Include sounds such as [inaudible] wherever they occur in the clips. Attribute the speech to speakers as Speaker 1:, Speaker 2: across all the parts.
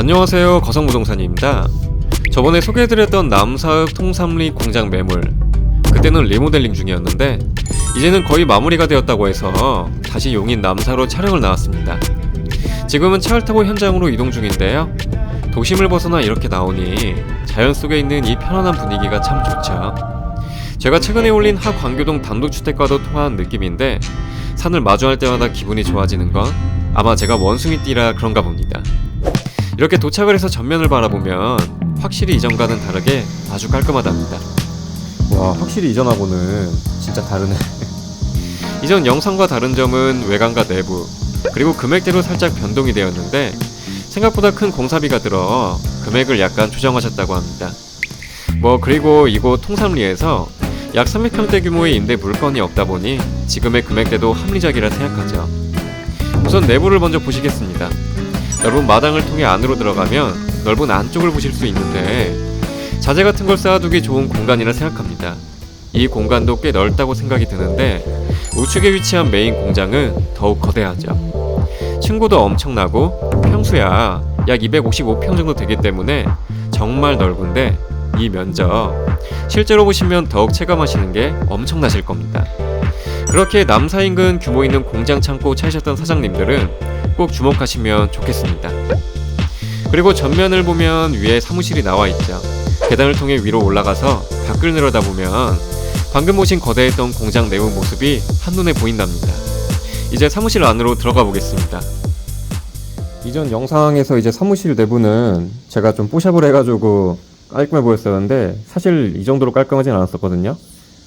Speaker 1: 안녕하세요. 거성부동산입니다. 저번에 소개해드렸던 남사읍 통삼리 공장 매물. 그때는 리모델링 중이었는데 이제는 거의 마무리가 되었다고 해서 다시 용인 남사로 촬영을 나왔습니다. 지금은 차를 타고 현장으로 이동 중인데요. 도심을 벗어나 이렇게 나오니 자연 속에 있는 이 편안한 분위기가 참 좋죠. 제가 최근에 올린 하광교동 단독주택과도 통한 느낌인데 산을 마주할 때마다 기분이 좋아지는 건 아마 제가 원숭이띠라 그런가 봅니다 이렇게 도착을 해서 전면을 바라보면 확실히 이전과는 다르게 아주 깔끔하답니다.
Speaker 2: 와 확실히 이전하고는 진짜 다르네 [laughs]
Speaker 1: 이전 영상과 다른 점은 외관과 내부 그리고 금액대로 살짝 변동이 되었는데 생각보다 큰 공사비가 들어 금액을 약간 조정하셨다고 합니다. 뭐 그리고 이곳 통삼리에서 약 300평대 규모의 임대 물건이 없다 보니 지금의 금액대도 합리적이라 생각하죠. 우선 내부를 먼저 보시겠습니다. 여러분 마당을 통해 안으로 들어가면 넓은 안쪽을 보실 수 있는데 자재 같은 걸 쌓아두기 좋은 공간이라 생각합니다. 이 공간도 꽤 넓다고 생각이 드는데 우측에 위치한 메인 공장은 더욱 거대하죠. 층고도 엄청나고 평수야 약 255평 정도 되기 때문에 정말 넓은데 이 면적 실제로 보시면 더욱 체감하시는 게 엄청나실 겁니다. 그렇게 남사 인근 규모 있는 공장 창고 찾으셨던 사장님들은 꼭 주목하시면 좋겠습니다. 그리고 전면을 보면 위에 사무실이 나와 있죠. 계단을 통해 위로 올라가서 밖을 내려다보면 방금 보신 거대했던 공장 내부 모습이 한눈에 보인답니다. 이제 사무실 안으로 들어가 보겠습니다.
Speaker 2: 이전 영상에서 이제 사무실 내부는 제가 좀 뽀샵을 해가지고 깔끔해 보였었는데 사실 이 정도로 깔끔하진 않았었거든요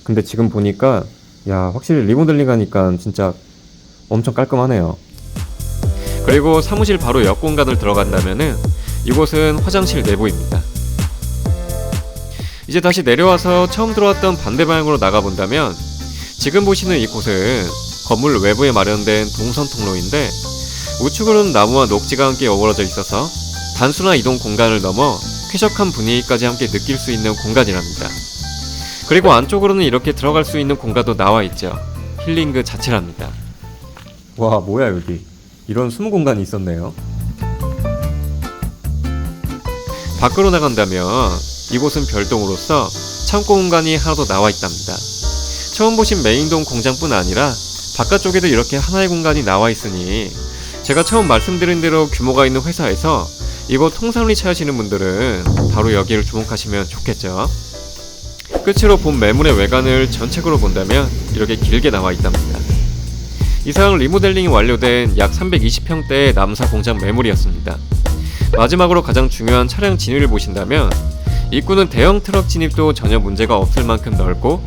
Speaker 2: 근데 지금 보니까 야 확실히 리모델링 하니까 진짜 엄청 깔끔하네요
Speaker 1: 그리고 사무실 바로 옆 공간을 들어간다면은 이곳은 화장실 내부입니다. 이제 다시 내려와서 처음 들어왔던 반대 방향으로 나가 본다면 지금 보시는 이곳은 건물 외부에 마련된 동선 통로인데 우측으로는 나무와 녹지가 함께 어우러져 있어서 단순한 이동 공간을 넘어 쾌적한 분위기까지 함께 느낄 수 있는 공간이랍니다. 그리고 안쪽으로는 이렇게 들어갈 수 있는 공간도 나와 있죠. 힐링 그 자체랍니다.
Speaker 2: 와 뭐야 여기 이런 숨은 공간이 있었네요
Speaker 1: 밖으로 나간다면 이곳은 별동으로서 창고 공간이 하나 더 나와 있답니다. 처음 보신 메인동 공장뿐 아니라 바깥쪽에도 이렇게 하나의 공간이 나와 있으니 제가 처음 말씀드린 대로 규모가 있는 회사에서 이곳 통삼리 찾으시는 분들은 바로 여기를 주목하시면 좋겠죠. 끝으로 본 매물의 외관을 전체적으로 본다면 이렇게 길게 나와 있답니다. 이상 리모델링이 완료된 약 320평대의 남사 공장 매물이었습니다. 마지막으로 가장 중요한 차량 진입을 보신다면 입구는 대형 트럭 진입도 전혀 문제가 없을 만큼 넓고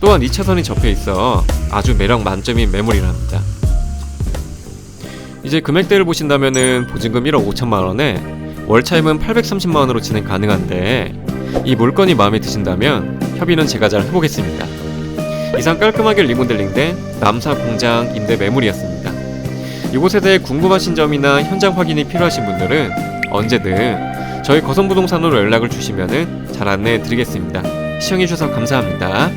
Speaker 1: 또한 2차선이 접혀 있어 아주 매력 만점인 매물이랍니다. 이제 금액대를 보신다면은 보증금 1억 5천만 원에 월차임은 830만 원으로 진행 가능한데 이 물건이 마음에 드신다면 협의는 제가 잘 해보겠습니다. 이상 깔끔하게 리모델링 된 남사 공장 임대 매물이었습니다. 이곳에 대해 궁금하신 점이나 현장 확인이 필요하신 분들은 언제든 저희 거성부동산으로 연락을 주시면 잘 안내해 드리겠습니다. 시청해주셔서 감사합니다.